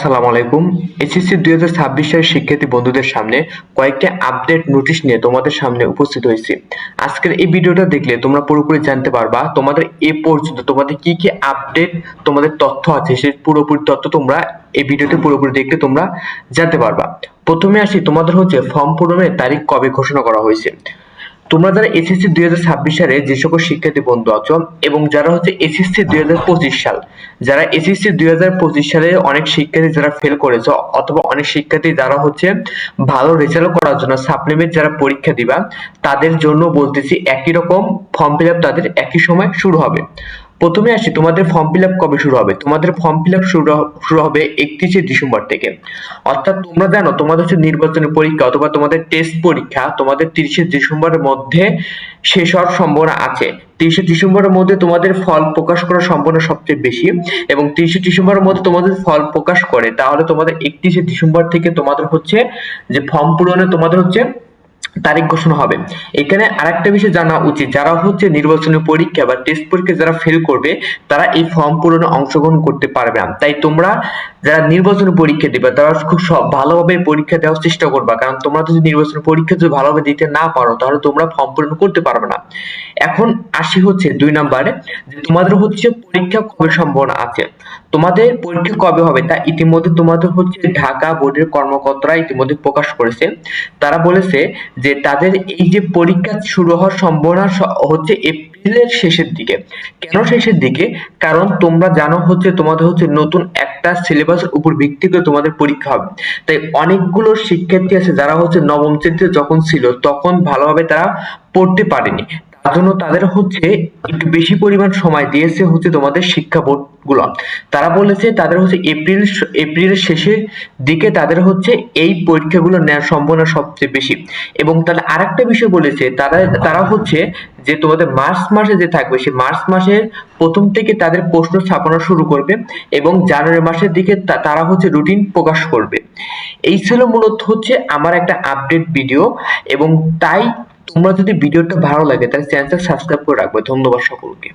আসসালামু আলাইকুম। এসএসসি দুই হাজার ছাব্বিশ শিক্ষার্থী বন্ধুদের সামনে কয়েকটি আপডেট নোটিশ নিয়ে তোমাদের সামনে উপস্থিত হয়েছি। আজকের এই ভিডিওটা দেখলে তোমরা পুরোপুরি জানতে পারবা তোমাদের এ পর্যন্ত তোমাদের কি কি আপডেট তোমাদের তথ্য আছে সেই পুরোপুরি তথ্য তোমরা এই ভিডিওতে পুরোপুরি দেখলে তোমরা জানতে পারবা। প্রথমে আসি, তোমাদের হচ্ছে ফর্ম পূরণের তারিখ কবে ঘোষণা করা হয়েছে? তোমরা যারা এসএসসি দুই হাজার ছাব্বিশ সালে যে সকল শিক্ষার্থী বন্ধু আছো এবং যারা হচ্ছে এসএসসি দুই হাজার পঁচিশ সাল যারা এসএসসি দুই হাজার পঁচিশ সালে অনেক শিক্ষার্থী যারা ফেল করেছ অথবা অনেক শিক্ষার্থী যারা হচ্ছে ভালো রেজাল্ট করার জন্য সাপ্লিমেন্ট যারা পরীক্ষা দিবা, তাদের জন্য বলতেছি একই রকম ফর্ম ফিল তাদের একই সময় শুরু হবে। প্রথমে আসি, তোমাদের ফর্ম ফিল আপ কবে শুরু হবে? তোমাদের ফর্ম ফিল শুরু শুরু হবে একত্রিশে ডিসেম্বর থেকে। অর্থাৎ তোমরা জানো, তোমাদের হচ্ছে নির্বাচনী পরীক্ষা অথবা তোমাদের টেস্ট পরীক্ষা তোমাদের তিরিশে ডিসেম্বরের মধ্যে শেষ হওয়ার সম্ভাবনা আছে। তিরিশে ডিসেম্বরের মধ্যে তোমাদের ফল প্রকাশ করার সম্ভাবনা সবচেয়ে বেশি এবং তিরিশে ডিসেম্বরের মধ্যে তোমাদের ফল প্রকাশ করে, তাহলে তোমাদের একত্রিশে ডিসেম্বর থেকে তোমাদের হচ্ছে যে ফর্ম পূরণে তোমাদের হচ্ছে তারিখ ঘোষণা হবে। এখানে আরেকটা বিষয় জানা উচিত, যারা হচ্ছে নির্বাচনী পরীক্ষা বা টেস্ট পরীক্ষা যারা ফেল করবে, তারা এই ফর্ম পূরণে অংশগ্রহণ করতে পারবে না। তাই তোমরা যারা নির্বাচনী পরীক্ষা দিবে, তারা খুব ভালোভাবে পরীক্ষা দেওয়ার চেষ্টা করবা। কারণ তোমরা যদি নির্বাচনী পরীক্ষা যদি ভালোভাবে দিতে না পারো, তাহলে তোমরা ফর্ম পূরণ করতে পারবে না। এখন আসি হচ্ছে দুই নম্বরে, যে তোমাদের হচ্ছে পরীক্ষা কবে সম্ভাবনা আছে? তোমাদের পরীক্ষা কবে হবে? তা ইতিমধ্যে তোমাদের হচ্ছে ঢাকা বোর্ডের কর্মকর্তারা ইতিমধ্যে প্রকাশ করেছে। তারা বলেছে যে তাদের এই যে পরীক্ষা শুরু হওয়ার সম্ভাবনা হচ্ছে এপ্রিলের শেষের দিকে। কেন শেষের দিকে? কারণ তোমরা জানো হচ্ছে তোমাদের হচ্ছে নতুন একটা সিলেবাসের উপর ভিত্তি করে তোমাদের পরীক্ষা হবে। তাই অনেকগুলো শিক্ষার্থী আছে যারা হচ্ছে নবম শ্রেণীতে যখন ছিল, তখন ভালোভাবে তারা পড়তে পারেনি। তার জন্য তাদের হচ্ছে একটু বেশি পরিমাণ সময় দিয়েছে হচ্ছে তোমাদের শিক্ষা বোর্ডগুলো তারা বলেছে তাদের হচ্ছে এপ্রিল এপ্রিলের শেষের দিকে তাদের হচ্ছে এই পরীক্ষাগুলো নেওয়ার সম্ভাবনা সবচেয়ে বেশি। এবং তাহলে আরেকটা বিষয় বলেছে, তারা তারা হচ্ছে যে তোমাদের মার্চ মাসে যে থাকবে, সেই মার্চ মাসের প্রথম থেকে তাদের প্রশ্ন ছাপানো শুরু করবে এবং জানুয়ারি মাসের দিকে তারা হচ্ছে রুটিন প্রকাশ করবে। এই ছিল মূলত হচ্ছে আমার একটা আপডেট ভিডিও এবং তাই তোমরা যদি ভিডিওটা ভালো লাগে তাহলে চ্যানেলটা সাবস্ক্রাইব করে রাখবে। ধন্যবাদ সকলকে।